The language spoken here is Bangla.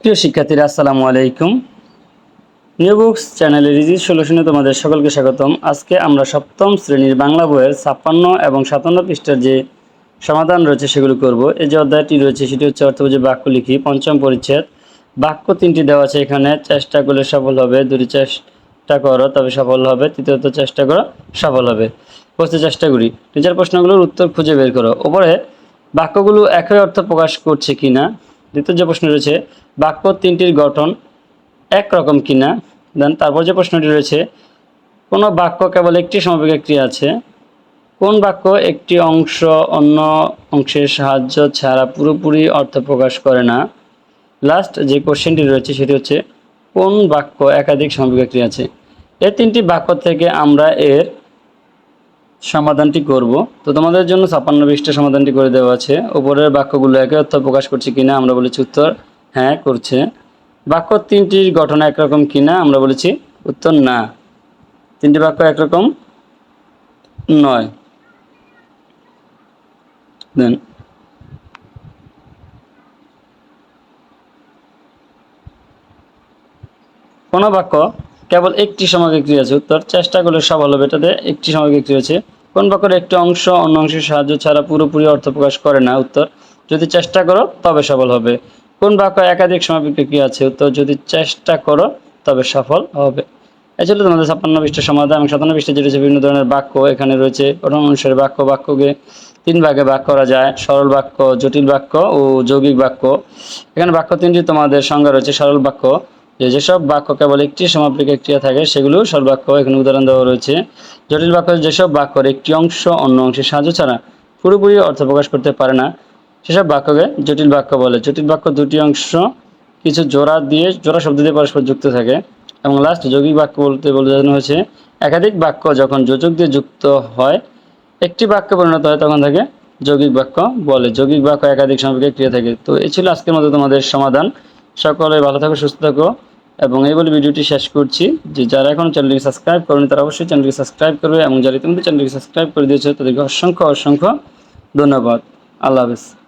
প্রিয় শিক্ষার্থীরা, আসসালামু আলাইকুম। নিউ বুকস চ্যানেলের রিজি সলিউশনে তোমাদের সকলকে স্বাগতম। আজকে আমরা সপ্তম শ্রেণির বাংলা বইয়ের ছাপ্পান্ন এবং সাতান্ন পৃষ্ঠার যে সমাধান রয়েছে সেগুলো করব। এই যে অধ্যায়টি রয়েছে সেটি হচ্ছে অর্থবোঝে বাক্য লিখি, পঞ্চম পরিচ্ছেদ। বাক্য তিনটি দেওয়া আছে এখানে, চেষ্টা করলে সফল হবে, দুটি চেষ্টা করো তবে সফল হবে, তৃতীয়ত চেষ্টা করো সফল হবে। বুঝতে চেষ্টা করি। নিজের প্রশ্নগুলোর উত্তর খুঁজে বের করো। ওপরে বাক্যগুলো একই অর্থ প্রকাশ করছে কিনা? দ্বিতীয় যে প্রশ্ন রয়েছে, বাক্য তিনটির গঠন একরকম কিনা? দেন তারপর যে প্রশ্নটি রয়েছে, কোনো বাক্য কেবল একটি সমাপিকা ক্রিয়া আছে? কোন বাক্য একটি অংশ অন্য অংশের সাহায্য ছাড়া পুরোপুরি অর্থ প্রকাশ করে না? লাস্ট যে কোশ্চেনটি রয়েছে সেটি হচ্ছে, কোন বাক্য একাধিক সমাপিকা ক্রিয়া আছে? এই তিনটি বাক্য থেকে আমরা এর সমাধানটি করব। তো তোমাদের জন্য ছাপ্পান্ন বিশটা সমাধানটি করে দেওয়া আছে। উপরের বাক্যগুলো একে অর্থ প্রকাশ করছে কিনা আমরা বলেছি উত্তর। হ্যাঁ করছে। বাক্য তিনটির গঠন একরকম কিনা আমরা বলেছি উত্তর না। তিনটি বাক্য একরকম নয়। দেন। কোনো বাক্য কেবল একটি সমাগিক ক্রিয়া আছে। উত্তর, চেষ্টা করলে সফল হবে এটাতে একটি সমাগিক ক্রিয়া আছে। কোন বাক্যের একটি অংশ অন্য অংশের সাহায্য ছাড়া পুরোপুরি অর্থ প্রকাশ করে না? উত্তর, যদি চেষ্টা করো, তবে সফল হবে। কোন বাক্য একাধিক সমাপিক ক্রিয়া আছে? উত্তর, যদি চেষ্টা করো, তবে সফল হবে। এছাড়া তোমাদের ছাপ্পান্ন পৃষ্ঠের সমাধান এবং সাতান্ন পৃষ্ঠে যেটা রয়েছে বিভিন্ন ধরনের বাক্য। এখানে রয়েছে গঠন অনুসারে বাক্য, বাক্যকে তিন ভাগে ভাগ করা যায়। সরল বাক্য, জটিল বাক্য ও যৌগিক বাক্য। এখানে বাক্য তিনটি তোমাদের সংজ্ঞা রয়েছে, সরল বাক্য। যে যেসব বাক্য কেবল একটি সমাপিকা ক্রিয়া থাকে, সেগুলো সর্বাক্য এখানে উদাহরণ দেওয়া রয়েছে। জটিল বাক্য যেসব বাক্যর একটি অংশ অন্য অংশের সাহায্য ছাড়া পুরোপুরি অর্থ প্রকাশ করতে পারে না, সেসব বাক্যকে জটিল বাক্য বলে। জটিল বাক্য দুটি অংশ কিছু জোড়া দিয়ে, জোড়া শব্দ দিয়ে পরস্পর যুক্ত থাকে এবং লাস্ট যৌগিক বাক্য বলতে বোঝানো হয়েছে, একাধিক বাক্য যখন যোজক দিয়ে যুক্ত হয়, একটি বাক্যে পরিণত হয়, তখন থাকে যৌগিক বাক্য বলে। যৌগিক বাক্য একাধিক সমাপিকা ক্রিয়া থাকে। তো এই ছিল আজকের মতো তোমাদের সমাধান। সকলে ভালো থাকো, সুস্থ থাকো। এবং এই বলে ভিডিওটি শেষ করছি। যে যারা এখন চ্যানেলটিকে সাবস্ক্রাইব করেনি, তারা অবশ্যই চ্যানেলটিকে সাবস্ক্রাইব করবে এবং যারা ইতিমধ্যে চ্যানেলটিকে সাবস্ক্রাইব করে দিয়েছে, তাদেরকে অসংখ্য অসংখ্য ধন্যবাদ। আল্লাহ হাফেজ।